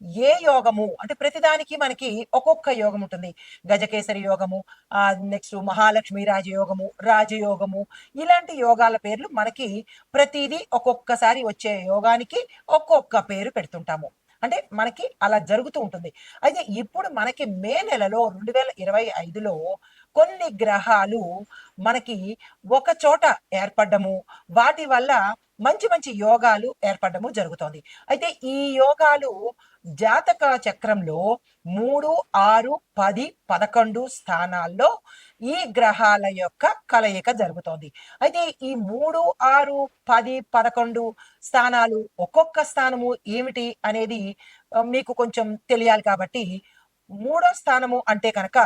ఏ యోగము? అంటే ప్రతిదానికి మనకి ఒక్కొక్క యోగం ఉంటుంది. గజకేసరి యోగము ఆ నెక్స్ట్ మహాలక్ష్మి రాజయోగము రాజయోగము ఇలాంటి యోగాల పేర్లు మనకి ప్రతిదీ ఒక్కొక్కసారి వచ్చే యోగానికి ఒక్కొక్క పేరు పెడుతుంటాము. అంటే మనకి అలా జరుగుతూ ఉంటుంది. అయితే ఇప్పుడు మనకి మే నెలలో రెండు వేల ఇరవై ఐదులో కొన్ని గ్రహాలు మనకి ఒక చోట ఏర్పడము వాటి వల్ల మంచి మంచి యోగాలు ఏర్పడము జరుగుతోంది. అయితే ఈ యోగాలు జాతక చక్రంలో మూడు ఆరు పది పదకొండు స్థానాల్లో ఈ గ్రహాల యొక్క కలయిక జరుగుతోంది. అయితే ఈ మూడు ఆరు పది పదకొండు స్థానాలు ఒక్కొక్క స్థానము ఏమిటి అనేది మీకు కొంచెం తెలియాలి కాబట్టి మూడో స్థానము అంటే కనుక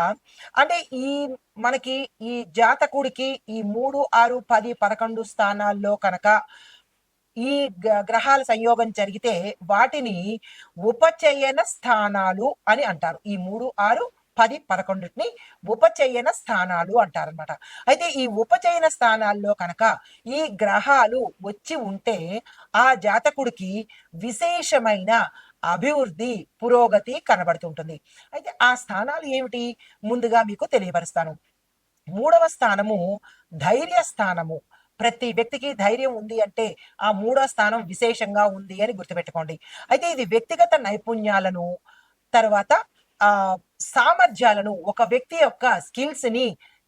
అంటే ఈ మనకి ఈ జాతకుడికి ఈ మూడు ఆరు పది పదకొండు స్థానాల్లో కనుక ఈ గ్రహాల సంయోగం జరిగితే వాటిని ఉపచయన స్థానాలు అని అంటారు. ఈ మూడు ఆరు పది పదకొండుని ఉపచయన స్థానాలు అంటారనమాట అయితే ఈ ఉపచయన స్థానాల్లో కనుక ఈ గ్రహాలు వచ్చి ఉంటే ఆ జాతకుడికి విశేషమైన అభివృద్ధి పురోగతి కనబడుతుంటుంది. అయితే ఆ స్థానాలు ఏమిటి? ముందుగా మీకు తెలియపరుస్తాను. మూడవ స్థానము ధైర్య స్థానము. ప్రతి వ్యక్తికి ధైర్యం ఉంది అంటే ఆ మూడో స్థానం విశేషంగా ఉంది అని గుర్తుపెట్టుకోండి. అయితే ఇది వ్యక్తిగత నైపుణ్యాలను తర్వాత ఆ సామర్థ్యాలను ఒక వ్యక్తి యొక్క స్కిల్స్ని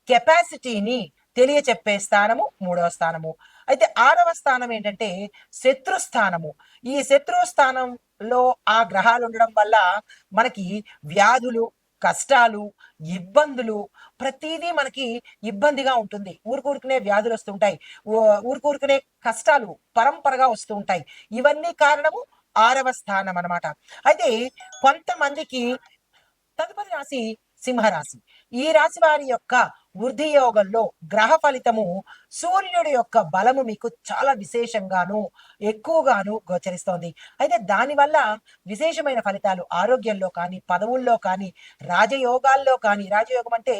కెపాసిటీని తెలియచెప్పే స్థానము మూడవ స్థానము. అయితే ఆరవ స్థానం ఏంటంటే శత్రు స్థానము. ఈ శత్రు లో ఆ గ్రహాలు ఉండడం వల్ల మనకి వ్యాధులు కష్టాలు ఇబ్బందులు ప్రతిదీ మనకి ఇబ్బందిగా ఉంటుంది. ఊరుకూరుకునే వ్యాధులు వస్తుంటాయి. ఊరుకూరుకునే కష్టాలు పరంపరగా వస్తూ ఉంటాయి. ఇవన్నీ కారణము ఆరవ స్థానం అనమాట అయితే కొంతమందికి తదుపరి రాశి సింహరాశి. ఈ రాశి వారి యొక్క వృద్ధి యోగంలో గ్రహ ఫలితము సూర్యుడి యొక్క బలము మీకు చాలా విశేషంగాను ఎక్కువగాను గోచరిస్తోంది. అయితే దానివల్ల విశేషమైన ఫలితాలు ఆరోగ్యంలో కానీ పదవుల్లో కానీ రాజయోగాల్లో కానీ రాజయోగం అంటే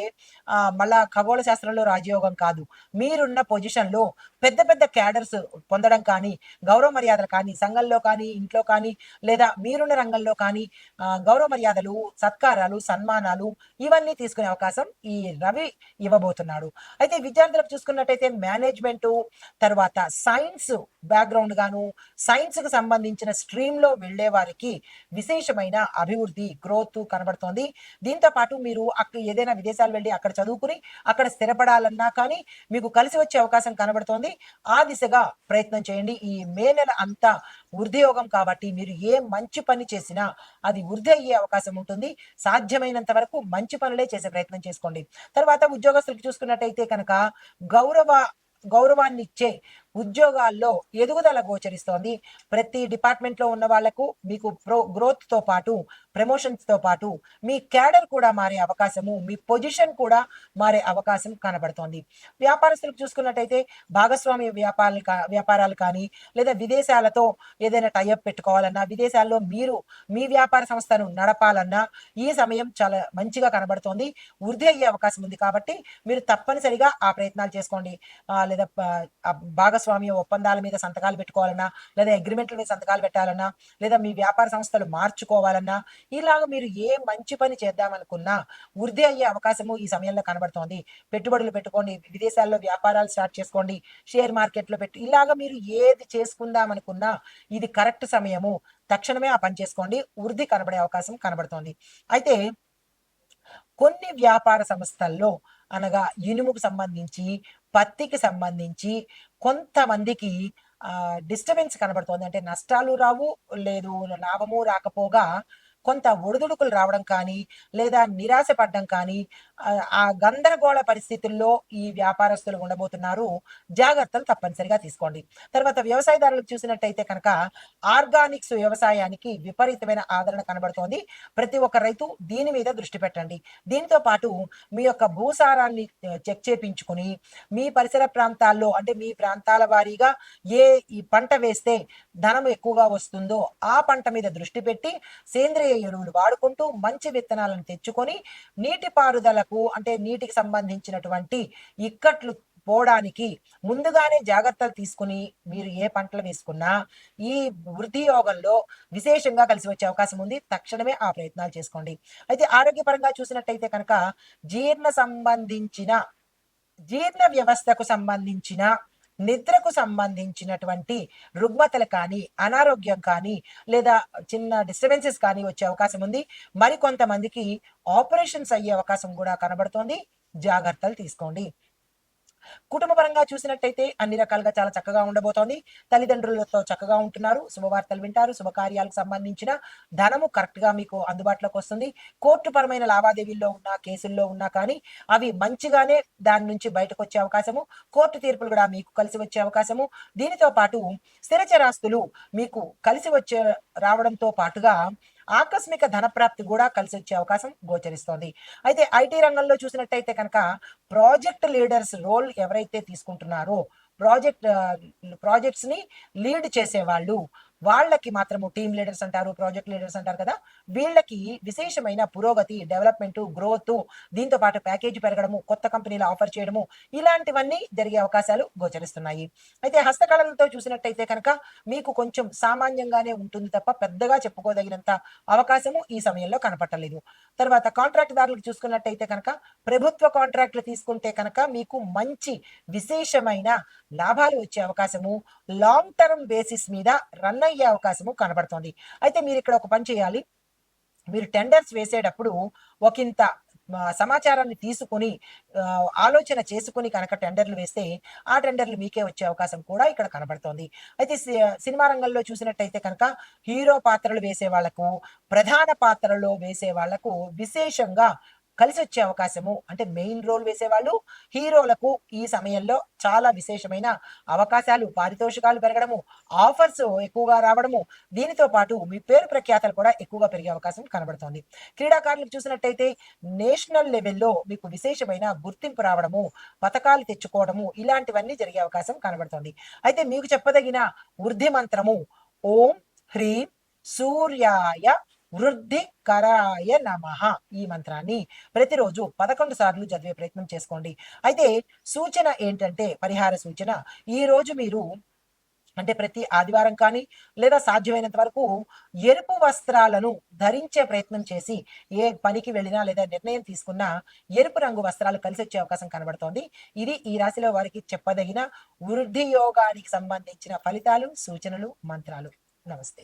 ఆ, మళ్ళా ఖగోళ శాస్త్రంలో రాజయోగం కాదు. మీరున్న పొజిషన్లో పెద్ద పెద్ద క్యాడర్స్ పొందడం కానీ గౌరవ మర్యాదలు కానీ సంఘంలో కానీ ఇంట్లో కానీ లేదా మీరున్న రంగంలో కానీ గౌరవ మర్యాదలు సత్కారాలు సన్మానాలు ఇవన్నీ తీసుకునే అవకాశం ఈ రవి ఇవ్వబోతున్నాడు. అయితే విద్యార్థులకు చూసుకున్నట్టయితే మేనేజ్మెంట్ తర్వాత సైన్స్ బ్యాక్గ్రౌండ్ గాను సైన్స్కు సంబంధించిన స్ట్రీమ్లో వెళ్ళే వారికి విశేషమైన అభివృద్ధి గ్రోత్ కనబడుతోంది. దీంతో పాటు మీరు అక్కడ ఏదైనా విదేశాలు వెళ్ళి అక్కడ చదువుకుని అక్కడ స్థిరపడాలన్నా కానీ మీకు కలిసి వచ్చే అవకాశం కనబడుతోంది. ఆ దిశగా ప్రయత్నం చేయండి. ఈ మే నెల అంతా వృద్ధి కాబట్టి మీరు ఏ మంచి పని చేసినా అది వృద్ధి అయ్యే అవకాశం ఉంటుంది. సాధ్యమైనంత వరకు మంచి పనులే చేసే ప్రయత్నం చేసుకోండి. తర్వాత ఉద్యోగస్తులకు చూసుకున్నట్టయితే కనుక గౌరవ గౌరవాన్ని ఇచ్చే ఉద్యోగాల్లో ఎదుగుదల గోచరిస్తోంది. ప్రతి డిపార్ట్మెంట్లో ఉన్న వాళ్ళకు మీకు ప్రో గ్రోత్తో పాటు ప్రమోషన్స్తో పాటు మీ క్యాడర్ కూడా మారే అవకాశము మీ పొజిషన్ కూడా మారే అవకాశం కనబడుతోంది. వ్యాపారస్తులకు చూసుకున్నట్టయితే భాగస్వామి వ్యాపారాలు కా- వ్యాపారాలు కానీ లేదా విదేశాలతో ఏదైనా టైఅప్ పెట్టుకోవాలన్నా విదేశాల్లో మీరు మీ వ్యాపార సంస్థను నడపాలన్నా ఈ సమయం చాలా మంచిగా కనబడుతోంది. వృద్ధి అయ్యే అవకాశం ఉంది కాబట్టి మీరు తప్పనిసరిగా ఆ ప్రయత్నాలు చేసుకోండి. లేదా భాగస్వామి భాగస్వామ్య ఒప్పందాల మీద సంతకాలు పెట్టుకోవాలన్నా లేదా అగ్రిమెంట్ల మీద సంతకాలు పెట్టాలన్నా లేదా మీ వ్యాపార సంస్థలు మార్చుకోవాలన్నా ఇలాగ మీరు ఏ మంచి పని చేద్దామనుకున్నా వృద్ధి అయ్యే అవకాశము ఈ సమయంలో కనబడుతోంది. పెట్టుబడులు పెట్టుకోండి విదేశాల్లో వ్యాపారాలు స్టార్ట్ చేసుకోండి షేర్ మార్కెట్లో పెట్టు ఇలాగ మీరు ఏది చేసుకుందాం అనుకున్నా ఇది కరెక్ట్ సమయము. తక్షణమే ఆ పని చేసుకోండి వృద్ధి కనబడే అవకాశం కనబడుతోంది. అయితే కొన్ని వ్యాపార సంస్థల్లో అనగా ఇనుముకు సంబంధించి పత్తికి సంబంధించి కొంతమందికి డిస్టర్బెన్స్ కనబడుతోంది. అంటే నష్టాలు రావు లేదు లాభము రాకపోగా కొంత ఒడిదుడుకులు రావడం కానీ లేదా నిరాశ పడడం కానీ ఆ, గందరగోళ పరిస్థితుల్లో ఈ వ్యాపారస్తులు ఉండబోతున్నారు. జాగ్రత్తలు తప్పనిసరిగా తీసుకోండి. తర్వాత వ్యవసాయదారులకు చూసినట్టయితే కనుక ఆర్గానిక్స్ వ్యవసాయానికి విపరీతమైన ఆదరణ కనబడుతోంది. ప్రతి ఒక్క రైతు దీని మీద దృష్టి పెట్టండి. దీంతో పాటు మీ యొక్క భూసారాన్ని చెక్ చేపించుకుని మీ పరిసర ప్రాంతాల్లో అంటే మీ ప్రాంతాల వారీగా ఏ ఈ పంట వేస్తే ధనం ఎక్కువగా వస్తుందో ఆ పంట మీద దృష్టి పెట్టి సేంద్రియ ఎరువులు వాడుకుంటూ మంచి విత్తనాలను తెచ్చుకొని నీటి పారుదలకు అంటే నీటికి సంబంధించినటువంటి ఇక్కట్లు పోవడానికి ముందుగానే జాగ్రత్తలు తీసుకుని మీరు ఏ పంటలు వేసుకున్నా ఈ వృద్ధి యోగంలో విశేషంగా కలిసి వచ్చే అవకాశం ఉంది. తక్షణమే ఆ ప్రయత్నాలు చేసుకోండి. అయితే ఆరోగ్యపరంగా చూసినట్టయితే కనుక జీర్ణ సంబంధించిన జీర్ణ వ్యవస్థకు సంబంధించిన నిద్రకు సంబంధించినటువంటి రుగ్మతలు కానీ అనారోగ్యం కానీ లేదా చిన్న డిస్టర్బెన్సెస్ కానీ వచ్చే అవకాశం ఉంది. మరికొంతమందికి ఆపరేషన్స్ అయ్యే అవకాశం కూడా కనబడుతోంది. జాగ్రత్తలు తీసుకోండి. కుటుంబ పరంగా చూసినట్టయితే అన్ని రకాలుగా చాలా చక్కగా ఉండబోతోంది. తల్లిదండ్రులతో చక్కగా ఉంటున్నారు. శుభవార్తలు వింటారు. శుభకార్యాలకు సంబంధించిన ధనము కరెక్ట్గా మీకు అందుబాటులోకి వస్తుంది. కోర్టు పరమైన లావాదేవీల్లో ఉన్న కేసుల్లో ఉన్నా కానీ అవి మంచిగానే దాని నుంచి బయటకు వచ్చే అవకాశము. కోర్టు తీర్పులు కూడా మీకు కలిసి వచ్చే అవకాశము. దీనితో పాటు స్థిరచరాస్తులు మీకు కలిసి వచ్చే రావడంతో పాటుగా ఆకస్మిక ధనప్రాప్తి కూడా కలిసి వచ్చే అవకాశం గోచరిస్తోంది. అయితే ఐటీ రంగంలో చూసినట్టయితే కనుక ప్రాజెక్ట్ లీడర్స్ రోల్ ఎవరైతే తీసుకుంటున్నారో ప్రాజెక్ట్ ప్రాజెక్ట్స్ని లీడ్ చేసేవాళ్ళు వాళ్ళకి మాత్రము టీమ్ లీడర్స్ అంటారు ప్రాజెక్ట్ లీడర్స్ అంటారు కదా వీళ్ళకి విశేషమైన పురోగతి డెవలప్మెంట్ గ్రోత్ దీంతో పాటు ప్యాకేజ్ పెరగడము కొత్త కంపెనీలు ఆఫర్ చేయడము ఇలాంటివన్నీ జరిగే అవకాశాలు గోచరిస్తున్నాయి. అయితే హస్తకళలతో చూసినట్టయితే కనుక మీకు కొంచెం సామాన్యంగానే ఉంటుంది తప్ప పెద్దగా చెప్పుకోదగినంత అవకాశము ఈ సమయంలో కనపట్టలేదు. తర్వాత కాంట్రాక్ట్ దారులకు చూసుకున్నట్టయితే కనుక ప్రభుత్వ కాంట్రాక్ట్లు తీసుకుంటే కనుక మీకు మంచి విశేషమైన లాభాలు వచ్చే అవకాశము. లాంగ్ టర్మ్ బేసిస్ మీద రన్ అయ్యే అవకాశము కనబడుతోంది. అయితే మీరు ఇక్కడ ఒక పని చేయాలి. మీరు టెండర్స్ వేసేటప్పుడు ఒకంత సమాచారాన్ని తీసుకుని ఆలోచన చేసుకుని కనుక టెండర్లు వేస్తే ఆ టెండర్లు మీకే వచ్చే అవకాశం కూడా ఇక్కడ కనబడుతోంది. అయితే సి- సినిమా రంగంలో చూసినట్టయితే కనుక హీరో పాత్రలు వేసే వాళ్ళకు ప్రధాన పాత్రలో వేసే వాళ్ళకు విశేషంగా కలిసి వచ్చే అవకాశము అంటే మెయిన్ రోల్ వేసేవాళ్ళు హీరోలకు ఈ సమయంలో చాలా విశేషమైన అవకాశాలు పారితోషికాలు పెరగడము ఆఫర్స్ ఎక్కువగా రావడము దీనితో పాటు మీ పేరు ప్రఖ్యాతలు కూడా ఎక్కువగా పెరిగే అవకాశం కనబడుతోంది. క్రీడాకారులకు చూసినట్టయితే నేషనల్ లెవెల్లో మీకు విశేషమైన గుర్తింపు రావడము పథకాలు తెచ్చుకోవడము ఇలాంటివన్నీ జరిగే అవకాశం కనబడుతోంది. అయితే మీకు చెప్పదగిన వృద్ధి మంత్రము ఓం హ్రీం సూర్యాయ వృద్ధి కరాయ ఈ మంత్రాన్ని ప్రతిరోజు పదకొండు సార్లు చదివే ప్రయత్నం చేసుకోండి. అయితే సూచన ఏంటంటే పరిహార సూచన ఈ రోజు మీరు అంటే ప్రతి ఆదివారం కానీ లేదా సాధ్యమైనంత వరకు ఎరుపు వస్త్రాలను ధరించే ప్రయత్నం చేసి ఏ పనికి వెళ్ళినా లేదా నిర్ణయం తీసుకున్నా ఎరుపు రంగు వస్త్రాలు కలిసి వచ్చే అవకాశం కనబడుతోంది. ఇది ఈ రాశిలో వారికి చెప్పదగిన వృద్ధి యోగానికి సంబంధించిన ఫలితాలు సూచనలు మంత్రాలు. నమస్తే.